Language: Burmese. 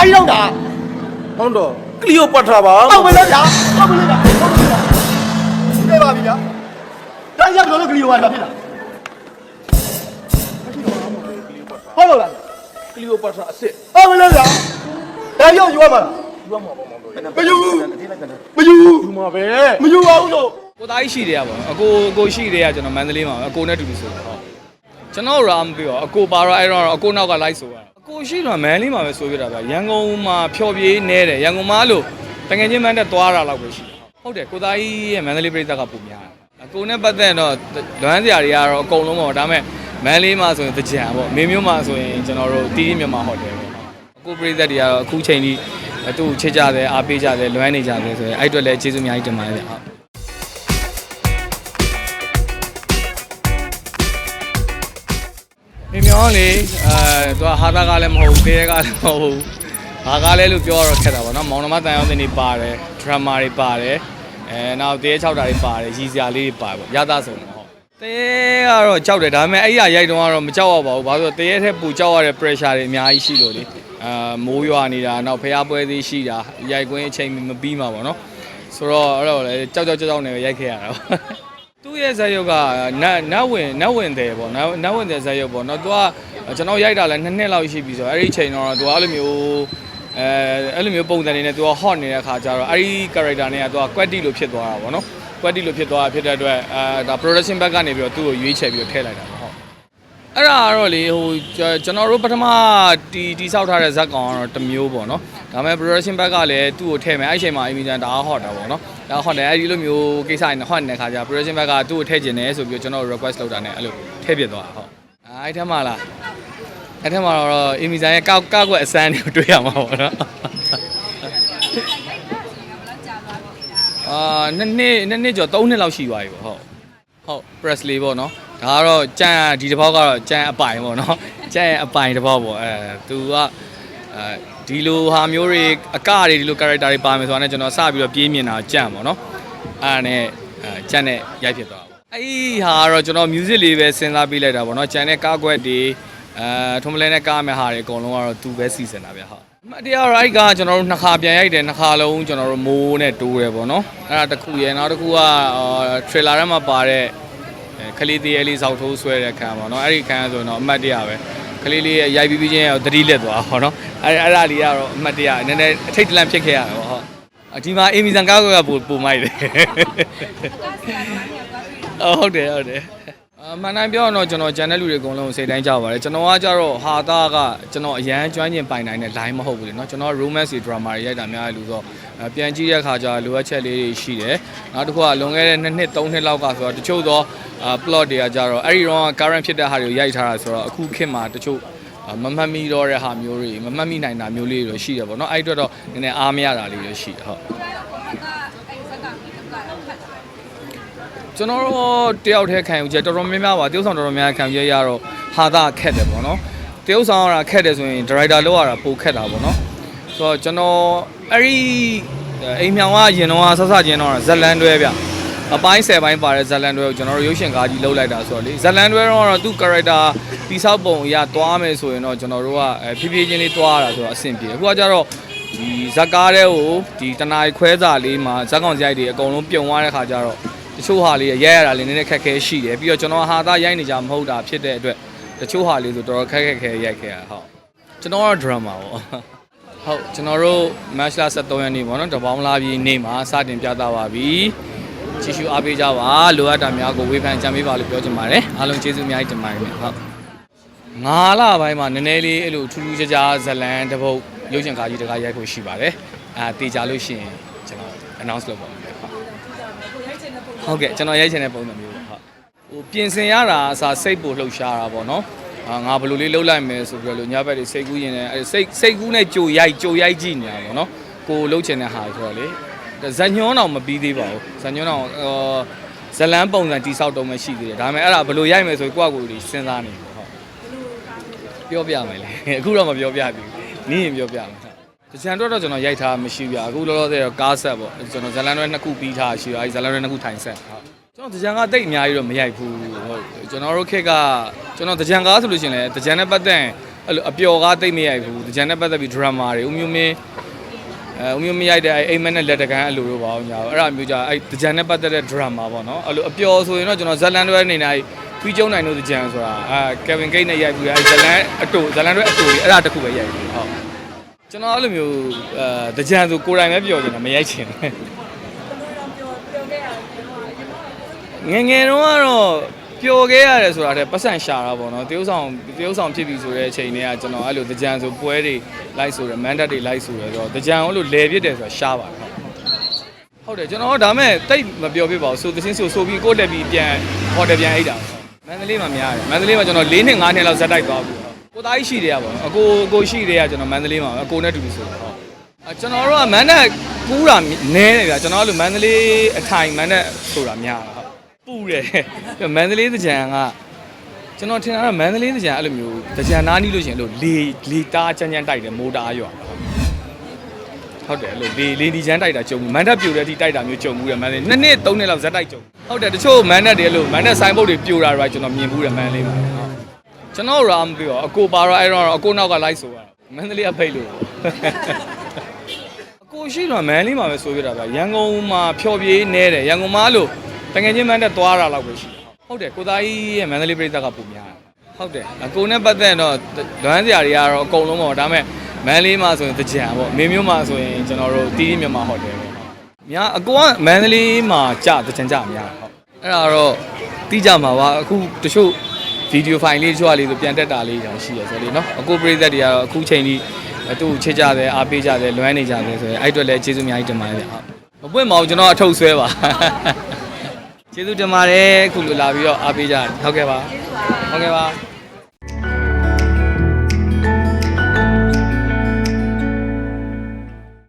ဘာကြီးတော့တာဟုတ်တော့ကလီယိုပတ်ထရာပါဟုတ်ပြီလားဗျာဟုတ်ပြီလားဟုတ်ပြီလားပြပါပြီဗျာတိုင်းရောက်တော့ကလီယိုပါဖြစ်လာဟုတ်လို့လားကလီယိုပတ်ထရာအစ်စ်ဟုတ်ပြီလားဗျာတိုင်းရောက်ယူရမှာယူမှာပေါ့မောင်တို့မယူမယူယူမှာပဲမယူပါဘူးလို့ကိုသားကြီးရှိတယ်ရပါအကိုအကိုရှိတယ်ရကျွန်တော်မန္တလေးမှာအကိုနဲ့တူတူဆိုတော့ဟုတ်ကျွန်တော်ရာမပြီးတော့အကိုပါတော့အဲ့တော့အကိုနောက်ကလိုက်ဆိုရအ ကိုရှိတော့မန္တလေးမှာပဲဆိုပြတာဗျရန်ကုန်မှာဖျော်ပြေးနေတယ်ရန်ကုန်မှာလို့တကယ်ချင်းမန်းတက်သွားတာလောက်ပဲရှိတယ်ဟုတ်တယ်ကိုသားကြီးရဲ့မန္တလေးပြည်သက်ကပုံများတယ်အကိုနဲ့ပတ်သက်တော့လွမ်းစရာတွေကတော့အကုန်လုံးပေါ့ဒါပေမဲ့မန္တလေးမှာဆိုရင်တကြံပေါ့မင်းမျိုးမှာဆိုရင်ကျွန်တော်တို့တီးတီးမြန်မာဟိုတယ်ပေါ့အကိုပြည်သက်တွေကတော့အခုချိန်ကြီးသူ့ကိုချစ်ကြတယ်အားပေးကြတယ်လွမ်းနေကြတယ်ဆိုရင်အဲ့အတွက်လည်းကျေးဇူးအများကြီးတင်ပါတယ်ဗျဟုတ် နေမျောလေအဲသူကဟာတာကလည်းမဟုတ်ဘူးတေးကလည်းမဟုတ်ဘူးဘာကလဲလို့ပြောရတော့ခက်တာပေါ့နော်မောင်နှမတန်ရောက်တဲ့နေပါတယ်ဒရမာတွေပါတယ်အဲနောက်တေး6တာတွေပါတယ်ရီစရာလေးတွေပါပေါ့ရသဆုံးတော့ဟုတ်တေးကတော့ကြောက်တယ်ဒါပေမဲ့အဲ့ရရိုက်တော့ကတော့မကြောက်ရပါဘူးဘာလို့လဲတေးရဲ့ထက်ပူကြောက်ရတဲ့ pressure တွေအများကြီးရှိလို့လေအာမိုးရွာနေတာနောက်ဖျားပွဲသေးရှိတာရိုက်ကွင်းအချိန်မပြီးမှာပေါ့နော်ဆိုတော့အဲ့တော့လေကြောက်ကြောက်ကြောက်ကြောက်နေပဲရိုက်ခဲ့ရတာပေါ့ သူ့ရဲ့ဇာတ်ရုပ်ကနတ်နတ်ဝင်နတ်ဝင်တယ်ပေါ့နတ်နတ်ဝင်တယ်ဇာတ်ရုပ်ပေါ့နော်သူကကျွန်တော်ရိုက်တာလဲနှစ်နှစ်လောက်ရှိပြီဆိုတော့အဲ့ဒီအချိန်တော့သူကအဲ့လိုမျိုးအဲအဲ့လိုမျိုးပုံစံနေနဲ့သူက hot နေတဲ့အခါကျတော့အဲ့ဒီ character နဲ့ကသူက quality လို့ဖြစ်သွားတာပေါ့နော် quality လို့ဖြစ်သွားတာဖြစ်တဲ့အတွက်အဲဒါ production back ကနေပြီးတော့သူ့ကိုရွေးချယ်ပြီးတော့ထည့်လိုက်တာပေါ့ဟုတ်အဲ့ဒါကတော့လေဟိုကျွန်တော်တို့ပထမတီတီဆောက်ထားတဲ့ဇက်ကောင်ကတော့တစ်မျိုးပေါ့နော်ဒါပေမဲ့ production back ကလည်းသူ့ကိုထည့်မယ်အဲ့ဒီအချိန်မှာ Amy Chan ဒါ hot တာပေါ့နော် ဒါ hot တယ်အဲ့ဒီလိုမျိုးကိစ္စတွေ hot နေတဲ့ခါကျ production back ကသူ့ကိုထည့်ကျင်တယ်ဆိုပြီးတော့ကျွန်တော် request လုပ်တာနဲ့အဲ့လိုထည့်ပြသွားတာဟုတ်အဲ့ထက်မှလားအဲ့ထက်မှတော့ Amy Chan ရဲ့ကောက်ကောက်ွက်အစမ်းတွေကိုတွေ့ရမှာပေါ့နော်အာနှစ်နှစ်နှစ်နှစ်ကျော်သုံးနှစ်လောက်ရှိသွားပြီပေါ့ဟုတ်ဟုတ် Presley ပေါ့နော်ဒါကတော့ကြံဒီတစ်ပေါက်ကတော့ကြံအပိုင်ပေါ့နော်ကြံရဲ့အပိုင်တစ်ပေါက်ပေါ့အဲသူကအဲ ဒီလိုဟာမျိုးတွေအကတွေဒီလို character တွေပါမယ်ဆိုတာနဲ့ကျွန်တော်စပြီးတော့ပြေးမြင်တာကြံပေါ့နော်အဲ့ဒါနဲ့အဲကြံနဲ့ရိုက်ဖြစ်သွားတာပေါ့အဲ့ဒီဟာကတော့ကျွန်တော် music လေးပဲစဉ်းစားပေးလိုက်တာပေါ့နော်ကြံတဲ့ကားကွက်တွေအဲထုံးမလဲနဲ့ကားမဲ့ဟာတွေအကုန်လုံးကတော့သူပဲစီစဉ်တာဗျဟုတ်အမတ်တရား right ကကျွန်တော်တို့နှစ်ခါပြန်ရိုက်တယ်နှစ်ခါလုံးကျွန်တော်တို့မိုးနဲ့တိုးတယ်ပေါ့နော်အဲ့ဒါတစ်ခုရယ်နောက်တစ်ခုက trailer ထဲမှာပါတဲ့အဲခလေးသေးရဲ့လေးစောက်ထိုးဆွဲတဲ့ခံပါတော့အဲ့ဒီခံဆိုရင်တော့အမှတ်တရပဲ ခလေးလေးရဲ့ရိုက်ပြီးပြီးချင်းရောသတိလက်သွားဟောနော်အဲ့အဲ့ဒါလေးကတော့အမှတ်တရနည်းနည်းအထိတ်တလန့်ဖြစ်ခဲ့ရတယ်ပေါ့ဟုတ်အဒီမှာအေမီဇန်ကားကပူပူမိုက်တယ်အော်ဟုတ်တယ်ဟုတ်တယ် အမှန်တိုင်းပြောရတော့ကျွန်တော်ဂျန်တဲ့လူတွေအကုန်လုံးစိတ်တိုင်းကြပါတယ်ကျွန်တော်ကကြတော့ဟာသားကကျွန်တော်အရန်ကျွမ်းကျင်ပိုင်နိုင်တဲ့ line မဟုတ်ဘူးလေเนาะကျွန်တော် romance drama တွေရိုက်တာများတယ်လို့ဆိုတော့ပြန်ကြည့်တဲ့အခါကျလိုအပ်ချက်လေးတွေရှိတယ်နောက်တစ်ခုကလွန်ခဲ့တဲ့2နှစ်3နှစ်လောက်ကဆိုတော့တချို့သော plot တွေကကြတော့အဲ့ဒီတော့ current ဖြစ်တဲ့ဟာတွေကိုရိုက်ထားတာဆိုတော့အခုခေတ်မှာတချို့မမှတ်မိတော့တဲ့ဟာမျိုးတွေမမှတ်မိနိုင်တာမျိုးလေးတွေရှိတယ်ပေါ့เนาะအဲ့အတွက်တော့နည်းနည်းအားမရတာလေးတွေရှိတယ်ဟုတ် ကျွန်တော်တို့တယောက်တည်းခံယူချက်တော်တော်များများပါတရုပ်ဆောင်တော်တော်များများခံယူချက်ရတော့ဟာတာခက်တယ်ပေါ့နော်တရုပ်ဆောင်ရတာခက်တယ်ဆိုရင်ဒါရိုက်တာလောက်ရတာပိုခက်တာပေါ့နော်ဆိုတော့ကျွန်တော်အဲ့ဒီအိမ်မြောင်ကရင်တော့ဆဆချင်းတော့ဇက်လန်တွဲဗျအပိုင်း10ပိုင်းပါတဲ့ဇက်လန်တွဲကိုကျွန်တော်တို့ရုပ်ရှင်ကားကြီးလှုပ်လိုက်တာဆိုတော့လေဇက်လန်တွဲတော့သူ့ character တိဆောက်ပုံအရသွားမယ်ဆိုရင်တော့ကျွန်တော်တို့ကဖြည်းဖြည်းချင်းလေးသွားရတာဆိုတော့အဆင်ပြေအခုကကြတော့ဒီဇက်ကားတဲ့ကိုဒီတနားခွဲစာလေးမှာဇက်ကောင်စရိုက်တွေအကုန်လုံးပြုံသွားတဲ့ခါကျတော့တ ချို့ဟာလေးရဲရတာလေးနည်းနည်းခက်ခဲရှိတယ်ပြီးတော့ကျွန်တော်ဟာသားရိုက်နေကြမဟုတ်တာဖြစ်တဲ့အတွက်တချို့ဟာလေးဆိုတော်တော်ခက်ခက်ခဲရိုက်ခဲ့ရဟုတ်ကျွန်တော်ကတော့ drama ပေါ့ဟုတ်ကျွန်တော်တို့ match လာ73ရက်နေ့ပေါ့နော်တပေါင်းလာပြီးနေ့မှာစတင်ပြသပါပြီကြည့်ရှုအားပေးကြပါလိုအပ်တာများကိုဝေဖန်ကြံပေးပါလို့ပြောချင်ပါတယ်အားလုံးကျေးဇူးအများကြီးတင်ပါတယ်ဟုတ်ငါးလပိုင်းမှာနည်းနည်းလေးအဲ့လိုထူးထူးခြားခြားဇလန်တစ်ပုတ်ရုပ်ရှင်ကားကြီးတကားရိုက်ဖို့ရှိပါတယ်အာတေချာလို့ရှိရင်ကျွန်တော် announce လုပ်ပါမယ် ဟုတ်ဟုတ်ကဲ့ကျွန်တော်ရိုက်ချင်တဲ့ပုံစံမျိုးပေါ့ဟုတ်ဟိုပြင်ဆင်ရတာအစားစိတ်ပို့လှုပ်ရှားတာပေါ့နော်အာငါဘယ်လိုလေးလှုပ်လိုက်မယ်ဆိုပြီးတော့လို့ညဘက်တွေစိတ်ကူးရင်လည်းအဲစိတ်စိတ်ကူးနဲ့ကြိုရိုက်ကြိုရိုက်ကြည့်နေတာပေါ့နော်ကိုလှုပ်ချင်တဲ့ဟာဆိုတော့လေဇညွန်းအောင်မပြီးသေးပါဘူးဇညွန်းအောင်အော်ဇလန်းပုံစံတိဆောက်တော့မှရှိသေးတယ်ဒါပေမဲ့အဲ့ဒါဘယ်လိုရိုက်မယ်ဆိုကိုယ့်အကူတွေစဉ်းစားနေပေါ့ဟုတ်ပြောပြမယ်လေအခုတော့မပြောပြသေးဘူးနင်းရင်ပြောပြမယ်ဟုတ်တ ကြံတော့တော့ကျွန်တော်ရိုက်ထားမရှိဘူးအခုလောလောဆယ်တော့ကားဆက်ပေါ့ကျွန်တော်ဇလန်တွဲနှစ်ခုပြီးထားရှိတော့အဲဒီဇလန်တွဲနှစ်ခုထိုင်ဆက်ဟုတ်ကျွန်တော်တကြံကတိတ်အများကြီးတော့မရိုက်ဘူးဟုတ်ကျွန်တော်တို့ခက်ကကျွန်တော်တကြံကားဆိုလို့ရှိရင်လည်းတကြံနဲ့ပတ်သက်ရင်အဲ့လိုအပျော်ကားသိမ့်မရိုက်ဘူးတကြံနဲ့ပတ်သက်ပြီး drama တွေဦးမျိုးမင်းအဲဦးမျိုးမင်းရိုက်တဲ့အဲ့အိမ်မက်နဲ့လက်တကန်အဲ့လိုလိုပါအောင်ညာအဲ့ဒါမျိုးကြအဲ့တကြံနဲ့ပတ်သက်တဲ့ drama ပေါ့နော်အဲ့လိုအပျော်ဆိုရင်တော့ကျွန်တော်ဇလန်တွဲနေနေပြီးကျုံနိုင်တို့တကြံဆိုတာအဲ Kevin Gate နဲ့ရိုက်ပြီးအဲ့ဇလန်အတူဇလန်တွဲအတူကြီးအဲ့ဒါတခုပဲရိုက်ပြီးဟုတ် ကျွန်တော်အဲ့လိုမျိုးအဲတကြံဆိုကိုယ်တိုင်ပဲပျော်နေတာမရိုက်ချင်ဘူးငယ်ငယ်တော့ကတော့ပျော်ခဲ့ရတယ်ဆိုတာတဲ့ပတ်စံရှာတာပေါ့နော်တရုပ်ဆောင်တရုပ်ဆောင်ဖြစ်ပြီဆိုတဲ့အချိန်တွေကကျွန်တော်အဲ့လိုတကြံဆိုပွဲတွေလိုက်ဆိုရယ်မန်ဒတ်တွေလိုက်ဆိုရယ်ဆိုတော့တကြံအဲ့လိုလဲပြစ်တယ်ဆိုတာရှားပါတယ်ဟုတ်ဟုတ်တယ်ကျွန်တော်ဒါမဲ့တိတ်မပြောပြပါဘူးဆိုသချင်းဆိုဆိုပြီးကိုယ့်တက်ပြီးပြန်ဟော်တယ်ပြန်အိတ်တာမန္တလေးမှာများတယ်မန္တလေးမှာကျွန်တော်၄နှစ်၅နှစ်လောက်ဇက်တိုက်သွားပြီ ကိုသားကြီးရှိတယ်ရပါတော့အကိုအကိုရှိတယ်ရကျွန်တော်မန္တလေးမှာအကိုနဲ့တူတူဆိုတော့အကျွန်တော်တို့ကမန္တလေးကူးတာနဲတယ်ဗျာကျွန်တော်တို့မန္တလေးအထိုင်မန္တလေးဆိုတာများတာဟုတ်ပူတယ်မန္တလေးသကြံကကျွန်တော်ထင်တာကမန္တလေးသကြံအဲ့လိုမျိုးသကြံနားနီးလို့ရှိရင်လို့လေလေတားချမ်းချမ်းတိုက်တယ်မိုးတားရွာဟုတ်တယ်အဲ့လိုလေလေဒီချမ်းတိုက်တာကြုံဘူးမန္တပြိုတဲ့အထိတိုက်တာမျိုးကြုံဘူးတယ်မန္တလေးနှစ်နှစ်သုံးနှစ်လောက်ဇက်တိုက်ကြုံဟုတ်တယ်တချို့မန္တတွေအဲ့လိုမန္တဆိုင်ဘုတ်တွေပြိုတာတော့ကျွန်တော်မြင်ဘူးတယ်မန္တလေးမှာဟုတ် ကျွန်တော်ရာမသိတော့အကိုပါတော့အဲ့တော့အကိုနောက်ကလိုက်ဆိုရမန္တလေးကဖိတ်လို့အကိုရှိတော့မန်လေးမှာပဲဆိုပြတာဗျရန်ကုန်မှာဖျော်ပြေးနေတယ်ရန်ကုန်မှာအဲ့လို့တကယ်ချင်းမန်းတက်သွားတာလောက်ပဲရှိတယ်ဟုတ်တယ်ကိုသားကြီးရဲ့မန္တလေးပြည်သက်ကပုံများတယ်ဟုတ်တယ်အကိုနဲ့ပတ်သက်တော့လွမ်းစရာတွေကတော့အကုန်လုံးပေါ့ဒါပေမဲ့မန်လေးမှာဆိုရင်တကြံပေါ့အမေမျိုးမှာဆိုရင်ကျွန်တော်တို့တီးတီးမြန်မာဟိုတယ်ပေါ့များအကိုကမန္တလေးမှာကြာတကြံကြာများဟုတ်အဲ့ဒါတော့တီးကြမှာပါအခုတချို့ ဗီဒီယိုဖိုင်လေးတချို့အလေးဆိုပြန်တက်တာလေးတောင်ရှိရဆိုလေနော်အကိုပြည်သက်တွေကတော့အခုချိန်ကြီးသူ့ကိုချစ်ကြတယ်အားပေးကြတယ်လွမ်းနေကြတယ်ဆိုရင်အဲ့အတွက်လည်းကျေးဇူးအများကြီးတင်ပါတယ်ဗျဟုတ်မပွင့်မအောင်ကျွန်တော်အထုတ်ဆွဲပါကျေးဇူးတင်ပါတယ်အခုလိုလာပြီးတော့အားပေးကြတယ်ဟုတ်ကဲ့ပါဟုတ်ကဲ့ပါ